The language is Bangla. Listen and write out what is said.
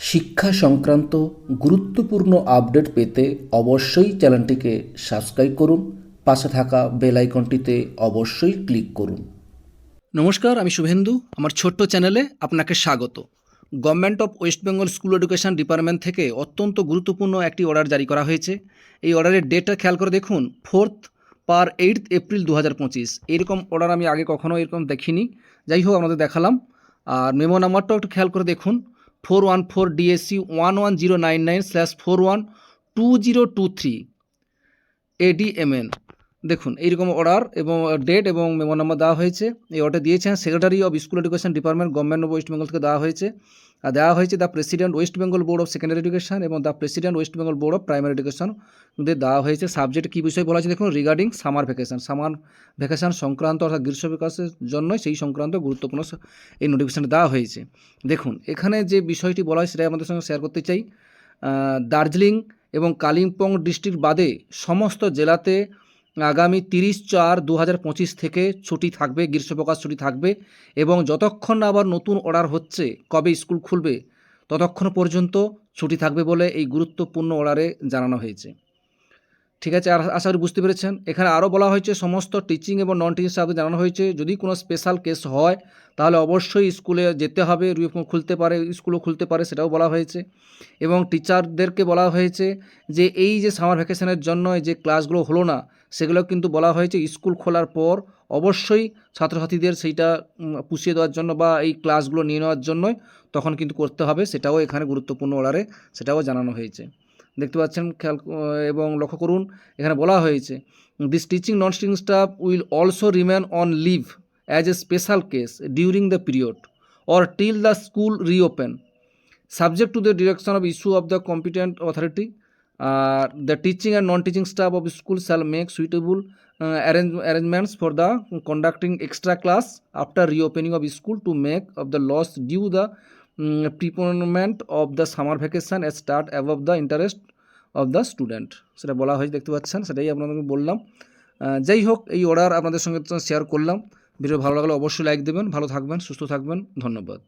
শিক্ষা সংক্রান্ত গুরুত্বপূর্ণ আপডেট পেতে অবশ্যই চ্যানেলটিকে সাবস্ক্রাইব করুন, পাশে থাকা বেল আইকনটিতে অবশ্যই ক্লিক করুন। নমস্কার, আমি শুভেন্দু। আমার ছোট্ট চ্যানেলে আপনাকে স্বাগত। Government of West Bengal school education department থেকে অত্যন্ত গুরুত্বপূর্ণ একটি অর্ডার জারি করা হয়েছে। এই অর্ডারের ডেটটা খেয়াল করে দেখুন ফোর্থ পার এইট এপ্রিল দু হাজার পঁচিশ। এরকম অর্ডার আমি আগে কখনো এরকম দেখিনি। যাই হোক, আপনাদের দেখালাম। আর মেমো নাম্বারটাও একটু খেয়াল করে দেখুন। Four one four DSC one one zero nine nine slash four one two zero two three ADMN দেখুন, এইরকম অর্ডার এবং ডেট এবং মেমো নাম্বার দেওয়া হয়েছে। এই অর্ডার দিয়েছেন secretary of school education department government of West Bengal থেকে দেওয়া হয়েছে। আর দেওয়া হয়েছে the president West Bengal board of secondary education এবং the president West Bengal board of primary education দেওয়া হয়েছে। সাবজেক্ট কী বিষয় বলা আছে দেখুন regarding summer vacation summer vacation সংক্রান্ত অর্থাৎ গ্রীষ্ম বিকাশের জন্য সেই সংক্রান্ত গুরুত্বপূর্ণ এই নোটিফিকেশনটা দেওয়া হয়েছে। দেখুন, এখানে যে বিষয়টি বলা হয় সেটাই আমাদের সঙ্গে শেয়ার করতে চাই। দার্জিলিং এবং কালিম্পং ডিস্ট্রিক্ট বাদে সমস্ত জেলাতে আগামী তিরিশ চার দু থেকে ছুটি থাকবে, গ্রীষ্মপ্রকাশ ছুটি থাকবে এবং যতক্ষণ না আবার নতুন অর্ডার হচ্ছে, কবে স্কুল খুলবে, ততক্ষণ পর্যন্ত ছুটি থাকবে বলে এই গুরুত্বপূর্ণ অর্ডারে জানানো হয়েছে। ঠিক আছে, আর আশা করি বুঝতে পেরেছেন। এখানে আরও বলা হয়েছে, সমস্ত টিচিং এবং নন টিচিং স্টাফদের জানানো হয়েছে। যদি কোনো স্পেশাল কেস হয়, তাহলে অবশ্যই স্কুলে যেতে হবে রিও খুলতে পারে স্কুলও খুলতে পারে, সেটাও বলা হয়েছে। এবং টিচারদেরকে বলা হয়েছে যে, এই যে সামার ভ্যাকেশনের জন্য যে ক্লাসগুলো হলো না, সেগুলো কিন্তু বলা হয়েছে স্কুল খোলার পর অবশ্যই ছাত্রছাত্রীদের সেইটা পুষিয়ে দেওয়ার জন্য বা এই ক্লাসগুলো নিয়ে নেওয়ার জন্যই তখন কিন্তু করতে হবে, সেটাও এখানে গুরুত্বপূর্ণ অর্ডারে সেটাও জানানো হয়েছে। দেখতে পাচ্ছেন, খেয়াল এবং লক্ষ্য করুন, এখানে বলা হয়েছে this teaching non sting staff will also remain on leave as a special case during the period or till the school reopen subject to the direction of issue of the competent authority R the teaching and non teaching staff of school shall make suitable arrange arrangements for the conducting extra class after reopening of school to make of the loss due the preponement of the summer vacation at start above the interest interest the student সেটা বলা হয়েছে, দেখতে পাচ্ছেন, সেটাই আপনাদেরকে বললাম। যাই হোক, এই অর্ডার আপনাদের সঙ্গে শেয়ার করলাম। ভিডিও ভালো লাগলে অবশ্যই লাইক দেবেন, ভালো থাকবেন, সুস্থ থাকবেন, ধন্যবাদ।